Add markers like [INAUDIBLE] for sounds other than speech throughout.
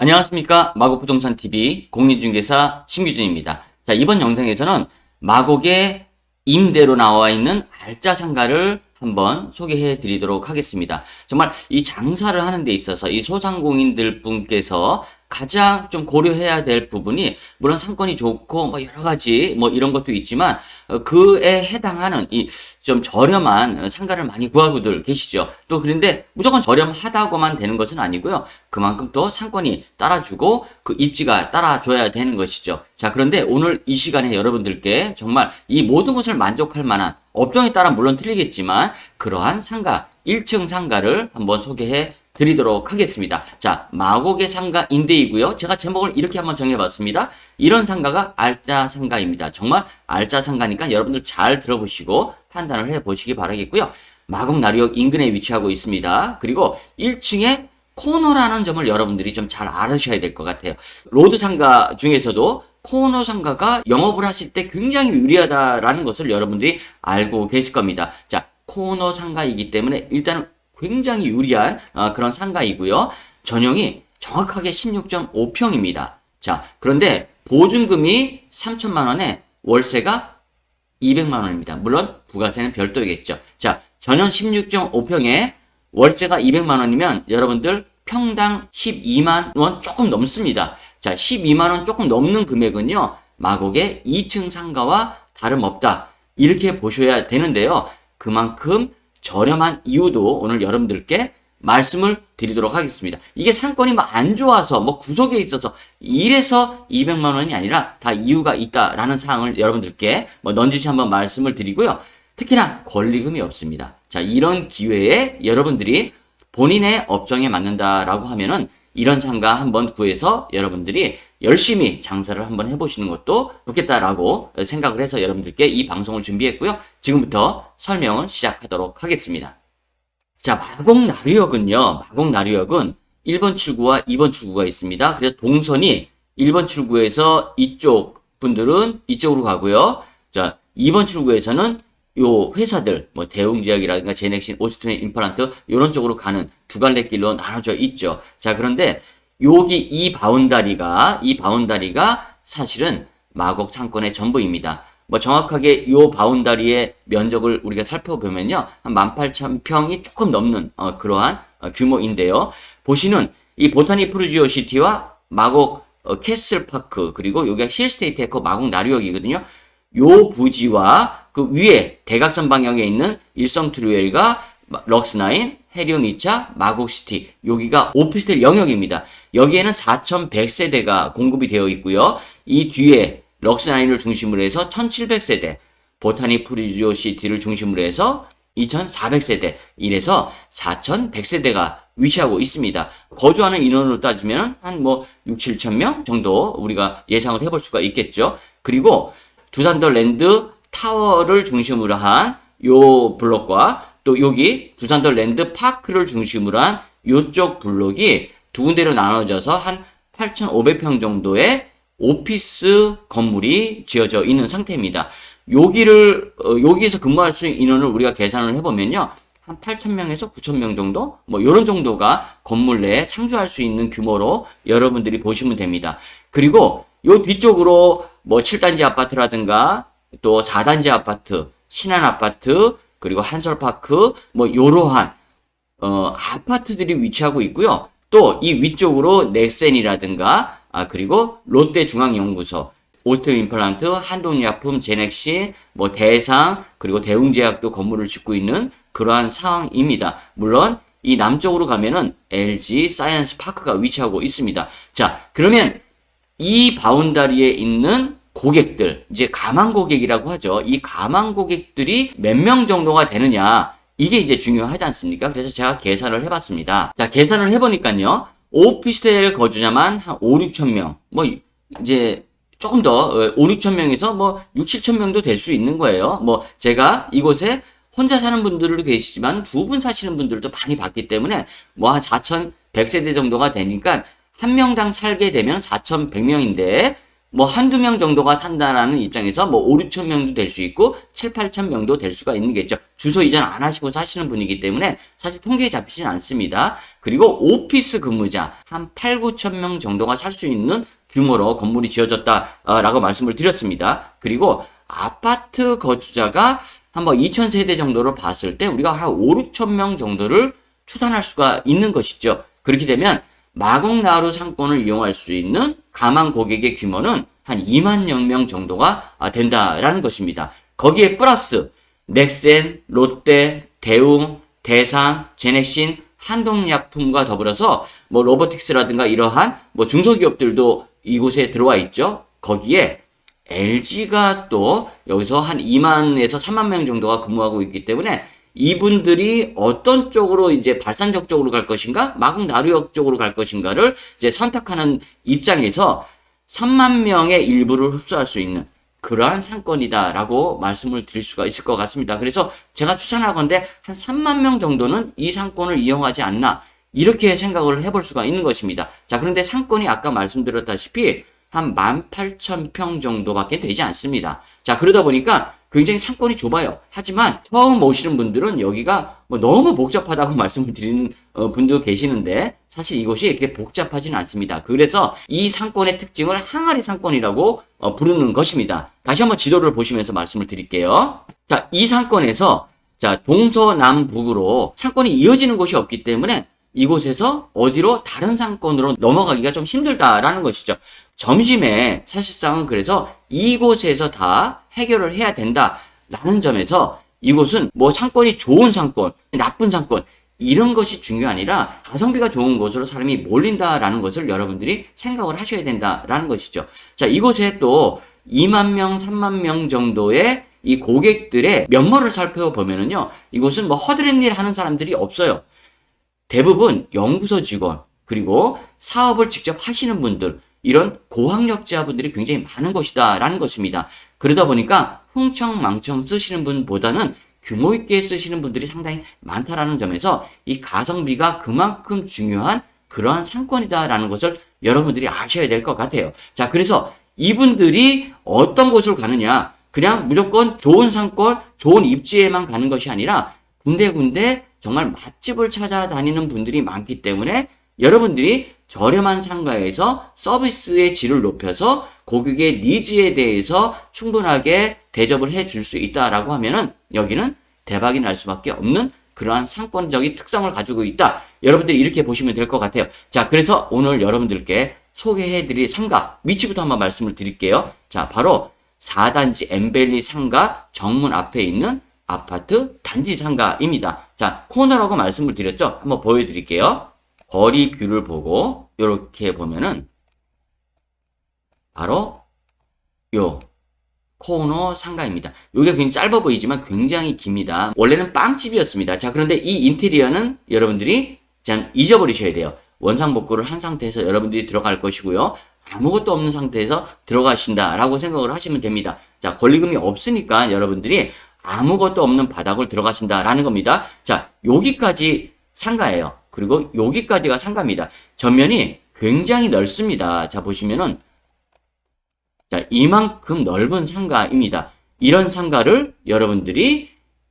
안녕하십니까. 마곡부동산 TV 공인중개사 신규준입니다. 자, 이번 영상에서는 마곡의 임대로 나와 있는 알짜 상가를 한번 소개해 드리도록 하겠습니다. 정말 이 장사를 하는 데 있어서 이 소상공인들 분께서 가장 좀 고려해야 될 부분이 물론 상권이 좋고 뭐 여러 가지 뭐 이런 것도 있지만 어, 그에 해당하는 이 좀 저렴한 상가를 많이 구하고들 계시죠. 또 그런데 무조건 저렴하다고만 되는 것은 아니고요. 그만큼 또 상권이 따라주고 그 입지가 따라줘야 되는 것이죠. 자, 그런데 오늘 이 시간에 여러분들께 정말 이 모든 것을 만족할 만한 업종에 따라 물론 틀리겠지만 그러한 상가, 1층 상가를 한번 소개해 드리도록 하겠습니다. 자, 마곡의 상가 임대이고요. 제가 제목을 이렇게 한번 정해봤습니다. 이런 상가가 알짜 상가입니다. 정말 알짜 상가니까 여러분들 잘 들어보시고 판단을 해보시기 바라겠고요. 마곡 나리역 인근에 위치하고 있습니다. 그리고 1층에 코너라는 점을 여러분들이 좀 잘 알으셔야 될 것 같아요. 로드 상가 중에서도 코너 상가가 영업을 하실 때 굉장히 유리하다라는 것을 여러분들이 알고 계실 겁니다. 자, 코너 상가이기 때문에 일단은 굉장히 유리한 어, 그런 상가이고요. 전용이 정확하게 16.5평입니다. 자, 그런데 보증금이 3천만 원에 월세가 200만 원입니다. 물론 부가세는 별도이겠죠. 자, 전용 16.5평에 월세가 200만 원이면 여러분들 평당 12만 원 조금 넘습니다. 자, 12만 원 조금 넘는 금액은요. 마곡의 2층 상가와 다름없다. 이렇게 보셔야 되는데요. 그만큼 저렴한 이유도 오늘 여러분들께 말씀을 드리도록 하겠습니다. 이게 상권이 뭐 안 좋아서 뭐 구석에 있어서 이래서 200만 원이 아니라 다 이유가 있다라는 사항을 여러분들께 뭐 넌지시 한번 말씀을 드리고요. 특히나 권리금이 없습니다. 자, 이런 기회에 여러분들이 본인의 업종에 맞는다라고 하면은 이런 상가 한번 구해서 여러분들이 열심히 장사를 한번 해보시는 것도 좋겠다라고 생각을 해서 여러분들께 이 방송을 준비했고요. 지금부터 설명을 시작하도록 하겠습니다. 자, 마곡 나루역은요, 마곡 나루역은 1번 출구와 2번 출구가 있습니다. 그래서 동선이 1번 출구에서 이쪽 분들은 이쪽으로 가고요. 자, 2번 출구에서는 요 회사들, 뭐 대웅제약이라든가 제넥신, 오스트린 임플란트 이런 쪽으로 가는 두 갈래 길로 나눠져 있죠. 자, 그런데 여기 이 바운다리가 이 바운다리가 사실은 마곡 상권의 전부입니다. 뭐 정확하게 요 바운다리의 면적을 우리가 살펴보면요. 한 18,000평이 조금 넘는 어, 그러한 어, 규모인데요. 보시는 이 보타니 프루지오 시티와 마곡 어, 캐슬 파크 그리고 여기가 힐스테이트 에코 마곡 나루역이거든요. 요 부지와 그 위에 대각선 방향에 있는 일성 트루엘과 럭스나인, 해리움 2차, 마곡시티 여기가 오피스텔 영역입니다. 여기에는 4,100세대가 공급이 되어 있고요. 이 뒤에 럭스나인을 중심으로 해서 1,700세대, 보타니 프리지오 시티를 중심으로 해서 2,400세대, 이래서 4,100세대가 위치하고 있습니다. 거주하는 인원으로 따지면 한 뭐 6, 7천 명 정도 우리가 예상을 해볼 수가 있겠죠. 그리고 두산더 랜드 타워를 중심으로 한 요 블록과 또 여기 두산더 랜드 파크를 중심으로 한 요쪽 블록이 두 군데로 나눠져서 한 8,500평 정도의 오피스 건물이 지어져 있는 상태입니다. 여기를 어, 여기에서 근무할 수 있는 인원을 우리가 계산을 해보면요. 한 8,000명에서 9,000명 정도? 뭐, 요런 정도가 건물 내에 상주할 수 있는 규모로 여러분들이 보시면 됩니다. 그리고 요 뒤쪽으로 뭐 7단지 아파트라든가 또 4단지 아파트, 신한 아파트, 그리고 한설파크, 뭐, 요러한, 어, 아파트들이 위치하고 있고요. 또 이 위쪽으로 넥센이라든가, 아, 그리고 롯데중앙연구소, 오스트 임플란트, 한동약품, 제넥시, 뭐 대상, 그리고 대웅제약도 건물을 짓고 있는 그러한 상황입니다. 물론 이 남쪽으로 가면은 LG 사이언스 파크가 위치하고 있습니다. 자, 그러면 이 바운다리에 있는 고객들, 이제 가망 고객이라고 하죠. 이 가망 고객들이 몇 명 정도가 되느냐, 이게 이제 중요하지 않습니까? 그래서 제가 계산을 해봤습니다. 자, 계산을 해보니까요, 오피스텔 거주자만 한 5, 6천 명, 뭐, 이제 조금 더 5, 6천 명에서 뭐 6, 7천 명도 될 수 있는 거예요. 뭐 제가 이곳에 혼자 사는 분들도 계시지만 두 분 사시는 분들도 많이 봤기 때문에 뭐 한 4,100세대 정도가 되니까 한 명당 살게 되면 4,100명인데 뭐 한두 명 정도가 산다라는 입장에서 뭐 5, 6천 명도 될 수 있고 7, 8천 명도 될 수가 있는 겠죠. 주소 이전 안 하시고 사시는 분이기 때문에 사실 통계에 잡히진 않습니다. 그리고 오피스 근무자 한 8, 9천 명 정도가 살 수 있는 규모로 건물이 지어졌다라고 말씀을 드렸습니다. 그리고 아파트 거주자가 한 뭐 2천 세대 정도로 봤을 때 우리가 한 5, 6천 명 정도를 추산할 수가 있는 것이죠. 그렇게 되면 마곡나루 상권을 이용할 수 있는 가망 고객의 규모는 한 2만여 명 정도가 아, 된다라는 것입니다. 거기에 플러스 넥센, 롯데, 대웅, 대상, 제넥신, 한동약품과 더불어서 뭐 로보틱스라든가 이러한 뭐 중소기업들도 이곳에 들어와 있죠. 거기에 LG가 또 여기서 한 2만에서 3만 명 정도가 근무하고 있기 때문에 이분들이 어떤 쪽으로 이제 발산적 쪽으로 갈 것인가, 마곡 나루역 쪽으로 갈 것인가를 이제 선택하는 입장에서 3만 명의 일부를 흡수할 수 있는 그러한 상권이다라고 말씀을 드릴 수가 있을 것 같습니다. 그래서 제가 추산하건데 한 3만 명 정도는 이 상권을 이용하지 않나 이렇게 생각을 해볼 수가 있는 것입니다. 자, 그런데 상권이 아까 말씀드렸다시피 한 18,000평 정도밖에 되지 않습니다. 자, 그러다 보니까 굉장히 상권이 좁아요. 하지만 처음 오시는 분들은 여기가 뭐 너무 복잡하다고 [LAUGHS] 말씀을 드리는 어, 분도 계시는데 사실 이곳이 그렇게 복잡하지는 않습니다. 그래서 이 상권의 특징을 항아리 상권이라고 어, 부르는 것입니다. 다시 한번 지도를 보시면서 말씀을 드릴게요. 자, 이 상권에서 자, 동서남북으로 상권이 이어지는 곳이 없기 때문에 이곳에서 어디로 다른 상권으로 넘어가기가 좀 힘들다라는 것이죠. 점심에 사실상은 그래서 이곳에서 다 해결을 해야 된다라는 점에서 이곳은 뭐 상권이 좋은 상권, 나쁜 상권 이런 것이 중요가 아니라 가성비가 좋은 곳으로 사람이 몰린다라는 것을 여러분들이 생각을 하셔야 된다라는 것이죠. 자, 이곳에 또 2만 명, 3만 명 정도의 이 고객들의 면모를 살펴보면은요, 이곳은 뭐 허드렛 일 하는 사람들이 없어요. 대부분 연구소 직원, 그리고 사업을 직접 하시는 분들, 이런 고학력자분들이 굉장히 많은 곳이다라는 것입니다. 그러다 보니까 흥청망청 쓰시는 분보다는 규모 있게 쓰시는 분들이 상당히 많다라는 점에서 이 가성비가 그만큼 중요한 그러한 상권이다라는 것을 여러분들이 아셔야 될 것 같아요. 자, 그래서 이분들이 어떤 곳으로 가느냐, 그냥 무조건 좋은 상권, 좋은 입지에만 가는 것이 아니라 군데군데 정말 맛집을 찾아다니는 분들이 많기 때문에 여러분들이 저렴한 상가에서 서비스의 질을 높여서 고객의 니즈에 대해서 충분하게 대접을 해줄 수 있다라고 하면은 여기는 대박이 날 수밖에 없는 그러한 상권적인 특성을 가지고 있다. 여러분들이 이렇게 보시면 될 것 같아요. 자, 그래서 오늘 여러분들께 소개해 드릴 상가 위치부터 한번 말씀을 드릴게요. 자, 바로 4단지 엠벨리 상가 정문 앞에 있는 아파트 단지 상가입니다. 자, 코너라고 말씀을 드렸죠? 한번 보여드릴게요. 거리 뷰를 보고 이렇게 보면은 바로 요 코너 상가입니다. 여기가 굉장히 짧아 보이지만 굉장히 깁니다. 원래는 빵집이었습니다. 자, 그런데 이 인테리어는 여러분들이 참 잊어버리셔야 돼요. 원상복구를 한 상태에서 여러분들이 들어갈 것이고요. 아무것도 없는 상태에서 들어가신다라고 생각을 하시면 됩니다. 자, 권리금이 없으니까 여러분들이 아무것도 없는 바닥을 들어가신다라는 겁니다. 자, 여기까지 상가예요. 그리고 여기까지가 상가입니다. 전면이 굉장히 넓습니다. 자, 보시면은 자, 이만큼 넓은 상가입니다. 이런 상가를 여러분들이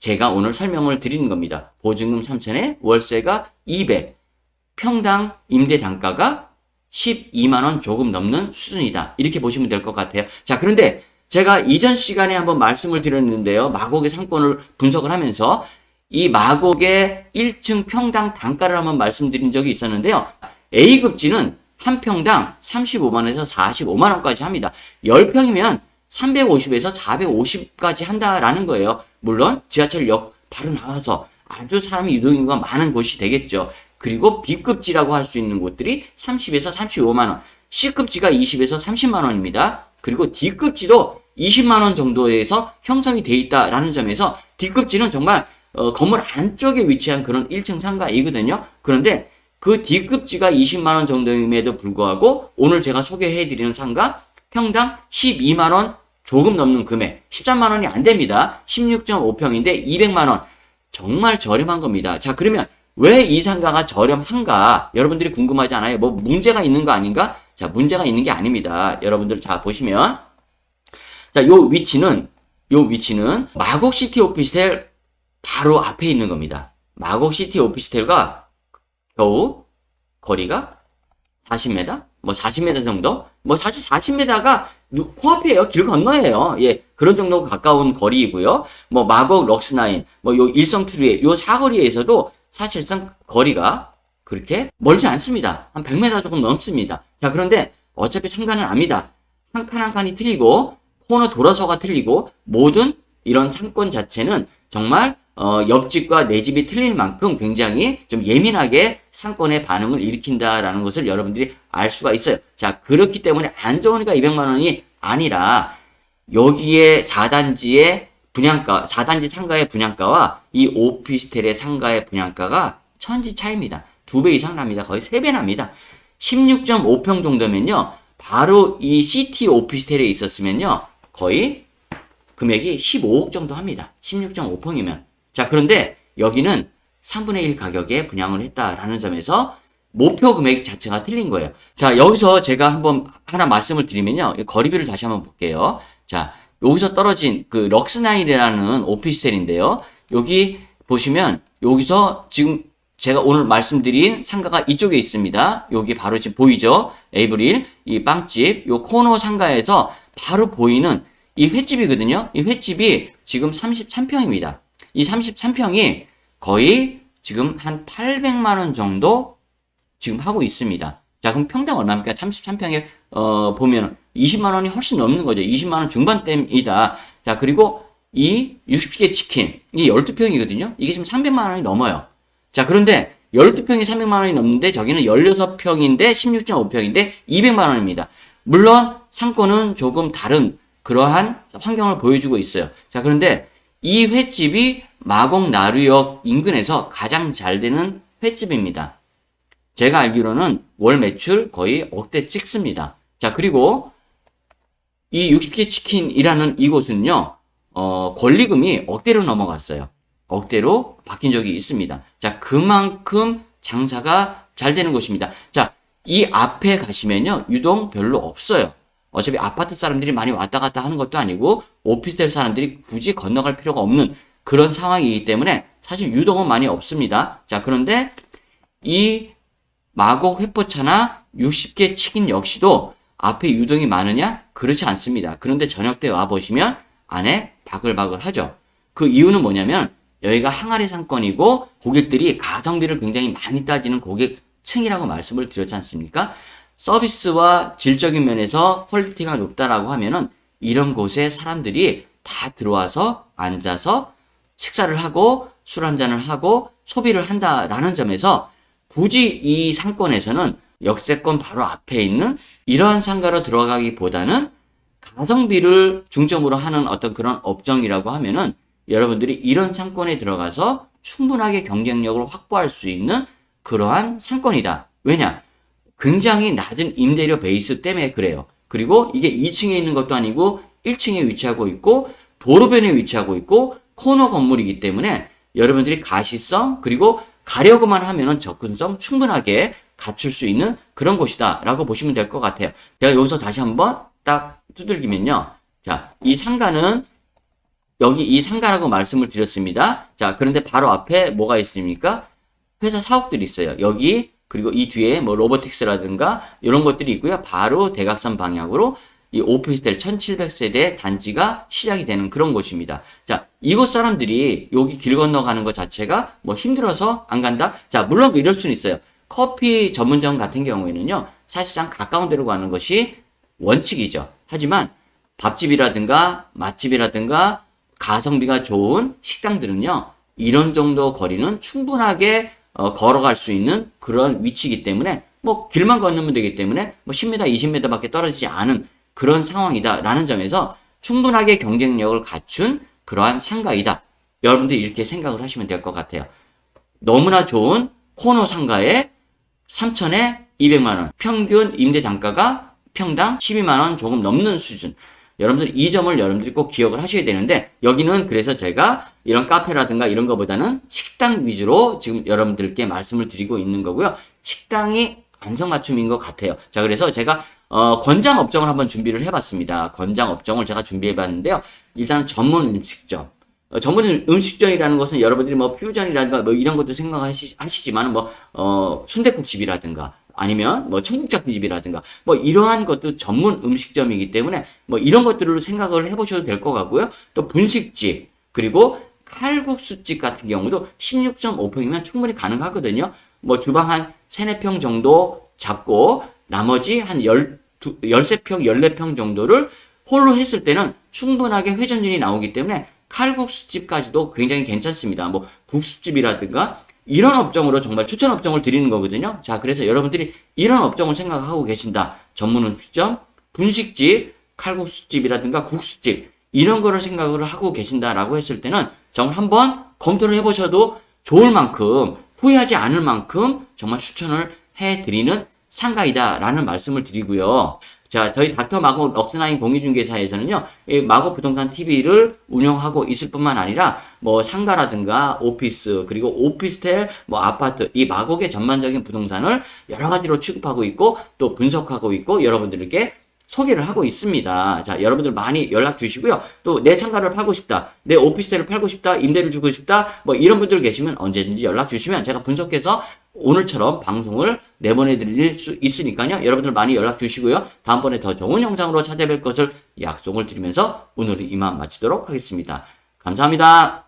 제가 오늘 설명을 드리는 겁니다. 보증금 3천에 월세가 200, 평당 임대 단가가 12만원 조금 넘는 수준이다. 이렇게 보시면 될 것 같아요. 자, 그런데 제가 이전 시간에 한번 말씀을 드렸는데요. 마곡의 상권을 분석을 하면서 이 마곡의 1층 평당 단가를 한번 말씀드린 적이 있었는데요. A급지는 한 평당 35만원에서 45만원까지 합니다. 10평이면 350에서 450까지 한다라는 거예요. 물론 지하철역 바로 나와서 아주 사람이 유동인구가 많은 곳이 되겠죠. 그리고 B급지라고 할 수 있는 곳들이 30에서 35만원, C급지가 20에서 30만원입니다. 그리고 D급지도 20만원 정도에서 형성이 돼 있다라는 점에서 D급지는 정말 어, 건물 안쪽에 위치한 그런 1층 상가이거든요. 그런데 그 D급지가 20만원 정도임에도 불구하고 오늘 제가 소개해드리는 상가 평당 12만원 조금 넘는 금액 13만원이 안 됩니다. 16.5평인데 200만원 정말 저렴한 겁니다. 자 그러면 왜 이 상가가 저렴한가 여러분들이 궁금하지 않아요? 뭐 문제가 있는 거 아닌가? 자, 문제가 있는 게 아닙니다. 여러분들 자, 보시면. 자, 요 위치는, 요 위치는 마곡시티 오피스텔 바로 앞에 있는 겁니다. 마곡시티 오피스텔과 겨우 거리가 40m? 뭐 40m 정도? 뭐 사실 40m가 코앞이에요. 길 건너예요. 예. 그런 정도 가까운 거리이고요. 뭐 마곡 럭스나인, 뭐 요 일성 트루의 요 사거리에서도 사실상 거리가 그렇게 멀지 않습니다. 한 100m 조금 넘습니다. 자, 그런데 어차피 상가는 압니다. 한 칸 한 칸이 틀리고 코너 돌아서가 틀리고 모든 이런 상권 자체는 정말 어, 옆집과 내 집이 틀린 만큼 굉장히 좀 예민하게 상권의 반응을 일으킨다라는 것을 여러분들이 알 수가 있어요. 자, 그렇기 때문에 안 좋으니까 200만 원이 아니라 여기에 4단지의 분양가, 4단지 상가의 분양가와 이 오피스텔의 상가의 분양가가 천지 차이입니다. 두 배 이상 납니다. 거의 세 배 납니다. 16.5평 정도면요. 바로 이 시티 오피스텔에 있었으면요. 거의 금액이 15억 정도 합니다. 16.5평이면. 자, 그런데 여기는 3분의 1 가격에 분양을 했다라는 점에서 목표 금액 자체가 틀린 거예요. 자, 여기서 제가 한번 하나 말씀을 드리면요. 이 거리비를 다시 한번 볼게요. 자, 여기서 떨어진 그 럭스나인이라는 오피스텔인데요. 여기 보시면 여기서 지금 제가 오늘 말씀드린 상가가 이쪽에 있습니다. 여기 바로 지금 보이죠? 에이브릴, 이 빵집, 요 코너 상가에서 바로 보이는 이 횟집이거든요. 이 횟집이 지금 33평입니다. 이 33평이 거의 지금 한 800만 원 정도 지금 하고 있습니다. 자, 그럼 평당 얼마입니까? 33평에 어 보면 20만 원이 훨씬 넘는 거죠. 20만 원 중반대이다. 자, 그리고 이 60개 치킨 이게 12평이거든요. 이게 지금 300만 원이 넘어요. 자, 그런데 12평이 300만 원이 넘는데 저기는 16평인데 16.5평인데 200만 원입니다. 물론 상권은 조금 다른 그러한 환경을 보여주고 있어요. 자, 그런데 이 횟집이 마곡 나루역 인근에서 가장 잘 되는 횟집입니다. 제가 알기로는 월 매출 거의 억대 찍습니다. 자, 그리고 이 60개 치킨이라는 이곳은요, 어, 권리금이 억대로 넘어갔어요. 억대로 바뀐 적이 있습니다. 자, 그만큼 장사가 잘 되는 곳입니다. 자, 이 앞에 가시면요, 유동 별로 없어요. 어차피 아파트 사람들이 많이 왔다 갔다 하는 것도 아니고, 오피스텔 사람들이 굳이 건너갈 필요가 없는 그런 상황이기 때문에 사실 유동은 많이 없습니다. 자, 그런데 이 마곡 회포차나 60개 치킨 역시도 앞에 유동이 많으냐? 그렇지 않습니다. 그런데 저녁 때 와보시면 안에 바글바글 하죠. 그 이유는 뭐냐면 여기가 항아리 상권이고 고객들이 가성비를 굉장히 많이 따지는 고객층이라고 말씀을 드렸지 않습니까? 서비스와 질적인 면에서 퀄리티가 높다라고 하면은 이런 곳에 사람들이 다 들어와서 앉아서 식사를 하고 술 한잔을 하고 소비를 한다라는 점에서 굳이 이 상권에서는 역세권 바로 앞에 있는 이러한 상가로 들어가기보다는 가성비를 중점으로 하는 어떤 그런 업종이라고 하면은 여러분들이 이런 상권에 들어가서 충분하게 경쟁력을 확보할 수 있는 그러한 상권이다. 왜냐? 굉장히 낮은 임대료 베이스 때문에 그래요. 그리고 이게 2층에 있는 것도 아니고 1층에 위치하고 있고 도로변에 위치하고 있고 코너 건물이기 때문에 여러분들이 가시성 그리고 가려고만 하면은 접근성 충분하게 갖출 수 있는 그런 곳이다 라고 보시면 될 것 같아요. 제가 여기서 다시 한번 딱 두들기면요. 자, 이 상가는 여기 이 상가라고 말씀을 드렸습니다. 자, 그런데 바로 앞에 뭐가 있습니까? 회사 사옥들이 있어요. 여기 그리고 이 뒤에 뭐 로보틱스라든가 이런 것들이 있고요. 바로 대각선 방향으로 이 오피스텔 1700세대 단지가 시작이 되는 그런 곳입니다. 자, 이곳 사람들이 여기 길 건너가는 것 자체가 뭐 힘들어서 안 간다? 자, 물론 이럴 수는 있어요. 커피 전문점 같은 경우에는요, 사실상 가까운 데로 가는 것이 원칙이죠. 하지만 밥집이라든가 맛집이라든가 가성비가 좋은 식당들은요, 이런 정도 거리는 충분하게 어, 걸어갈 수 있는 그런 위치이기 때문에 뭐 길만 건너면 되기 때문에 뭐 10m, 20m밖에 떨어지지 않은 그런 상황이다라는 점에서 충분하게 경쟁력을 갖춘 그러한 상가이다. 여러분들이 이렇게 생각을 하시면 될 것 같아요. 너무나 좋은 코너 상가에 3천에 200만 원, 평균 임대 단가가 평당 12만 원 조금 넘는 수준. 여러분들 이 점을 여러분들이 꼭 기억을 하셔야 되는데 여기는 그래서 제가 이런 카페라든가 이런 것보다는 식당 위주로 지금 여러분들께 말씀을 드리고 있는 거고요. 식당이 안성맞춤인 것 같아요. 자, 그래서 제가 어, 권장 업종을 한번 준비를 해봤습니다. 권장 업종을 제가 준비해봤는데요. 일단 전문 음식점. 어, 전문 음식점이라는 것은 여러분들이 뭐 퓨전이라든가 뭐 이런 것도 생각하시지만 뭐, 어, 순대국집이라든가 아니면 뭐 청국장집이라든가 뭐 이러한 것도 전문 음식점이기 때문에 뭐 이런 것들을 생각을 해보셔도 될 것 같고요. 또 분식집 그리고 칼국수집 같은 경우도 16.5평이면 충분히 가능하거든요. 뭐 주방 한 3, 4평 정도 잡고 나머지 한 12, 13평, 14평 정도를 홀로 했을 때는 충분하게 회전율이 나오기 때문에 칼국수집까지도 굉장히 괜찮습니다. 뭐 국수집이라든가 이런 업종으로 정말 추천 업종을 드리는 거거든요. 자, 그래서 여러분들이 이런 업종을 생각하고 계신다. 전문 음식점, 분식집, 칼국수집이라든가 국수집 이런 거를 생각을 하고 계신다라고 했을 때는 정말 한번 검토를 해보셔도 좋을 만큼 후회하지 않을 만큼 정말 추천을 해드리는 상가이다라는 말씀을 드리고요. 자, 저희 닥터 마고 럭스나인 공유중개사에서는요, 이 마고 부동산 TV를 운영하고 있을 뿐만 아니라, 뭐, 상가라든가, 오피스, 그리고 오피스텔, 뭐, 아파트, 이 마곡의 전반적인 부동산을 여러 가지로 취급하고 있고, 또 분석하고 있고, 여러분들께 소개를 하고 있습니다. 자, 여러분들 많이 연락 주시고요. 또 내 상가를 팔고 싶다. 내 오피스텔을 팔고 싶다. 임대를 주고 싶다. 뭐 이런 분들 계시면 언제든지 연락 주시면 제가 분석해서 오늘처럼 방송을 내보내 드릴 수 있으니까요. 여러분들 많이 연락 주시고요. 다음번에 더 좋은 영상으로 찾아뵐 것을 약속을 드리면서 오늘은 이만 마치도록 하겠습니다. 감사합니다.